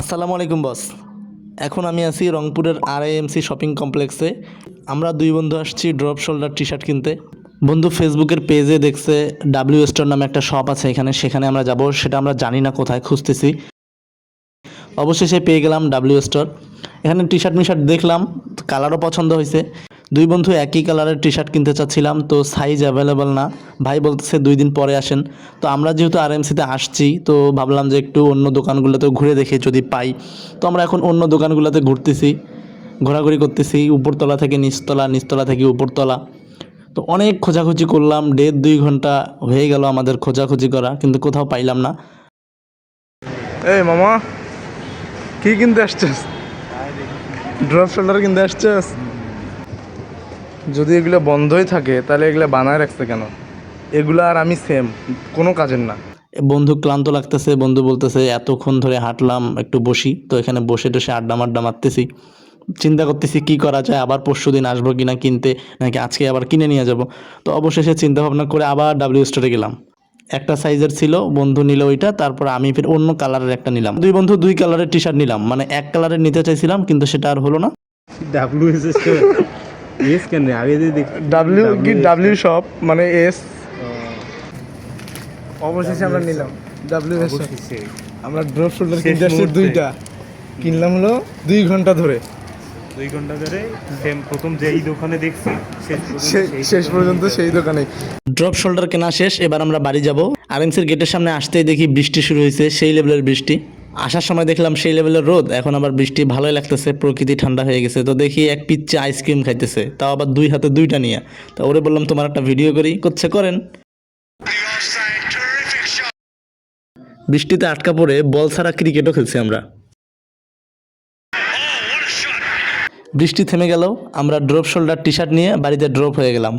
আসসালামু আলাইকুম, বস। এখন আমি আছি রংপুরের আর এমসি শপিং কমপ্লেক্সে। আমরা দুই বন্ধু আসছি ড্রপ শোল্ডার টি শার্ট কিনতে। বন্ধু ফেসবুকের পেজে দেখছে ডাব্লিউ স্টোর নামে একটা শপ আছে এখানে, সেখানে আমরা যাব। সেটা আমরা জানি না কোথায়, খুঁজতেছি। অবশেষে পেয়ে গেলাম ডাব্লিউ স্টোর এখানে টি শার্ট মিশার্ট দেখলাম কালারও পছন্দ হয়েছে। দুই বন্ধু একই কালারের টি শার্ট কিনতে চাচ্ছিলাম, তো সাইজ অ্যাভেলেবল না। ভাই বলতেছে দুই দিন পরে আসেন। তো আমরা যেহেতু আর এমসিতে আসছি, তো ভাবলাম যে একটু অন্য দোকানগুলোতে ঘুরে দেখি যদি পাই। তো আমরা এখন অন্য দোকানগুলোতে ঘুরতেছি, ঘোরাঘুরি করতেছি, উপরতলা থেকে নিচতলা নিচতলা থেকে উপরতলা। তো অনেক খোঁজাখুঁজি করলাম, দেড় দুই ঘণ্টা হয়ে গেল আমাদের খোঁজাখুঁজি করা, কিন্তু কোথাও পাইলাম না। এই মামা, কি কিনতে আসছিস? ড্রপ শোল্ডার কিনতে আসছিস? যদি এগুলো বন্ধই থাকে তাহলে এগুলো বানায় রাখছে কেন? এগুলো আর আমি সেম কোনো কাজের না। বন্ধু ক্লান্ত লাগতেছে বন্ধু বলতেছে এতক্ষণ ধরে হাঁটলাম একটু বসি। তো এখানে বসে টসে আড্ডা মাড্ডা মারতেছি। চিন্তা করতেছি কি করা যায়? আবার পরশু দিন আসব কি না কিনতে? নাকি আজকে আবার কিনে নিয়ে যাব? তো অবশেষে চিন্তা ভাবনা করে আবার ডাব্লিউ স্টোরে গেলাম। একটা সাইজের ছিল বন্ধু নিল ওইটা তারপর আমি ফের অন্য কালারের একটা নিলাম। দুই বন্ধু দুই কালারের টি শার্ট নিলাম। মানে এক কালারের নিতে চাইছিলাম কিন্তু সেটা আর হলো না। ডাব্লিউ এস কেন? আগে ডাব্লিউ কি ডাব্লিউ শপ মানে এস অবশেষে আমরা নিলাম। ডাব্লিউ এস আমরা ড্রপ শোল্ডার কিনতে আসছি দুইটা। কিনলাম হলো দুই ঘণ্টা ধরে। দুই ঘণ্টা ধরে সেম প্রথম যেই দোকানে দেখছি শেষ পর্যন্ত সেই দোকানে। পর্যন্ত সেই দোকানে ড্রপ শোল্ডার কেনা শেষ এবার আমরা বাড়ি যাব। আরএমসির গেটের সামনে আসতেই দেখি বৃষ্টি শুরু হয়েছে সেই লেভেলের বৃষ্টি। আসার সময় দেখলাম সেই লেভেলের রোদ। এখন আবার বৃষ্টি, ভালোই লাগতেছে, প্রকৃতি ঠান্ডা হয়ে গেছে। তো দেখি এক পিচ্ছে আইসক্রিম খাইতেছে, তাও আবার দুই হাতে দুইটা নিয়ে। তো ওরে বললাম, তোমার একটা ভিডিও করি, করছে, করেন। বৃষ্টিতে আটকা পড়ে বল ছাড়া ক্রিকেটও খেলছি আমরা। বৃষ্টি থেমে গেল, আমরা ড্রপ শোল্ডার টি শার্ট নিয়ে বাড়িতে ড্রপ হয়ে গেলাম।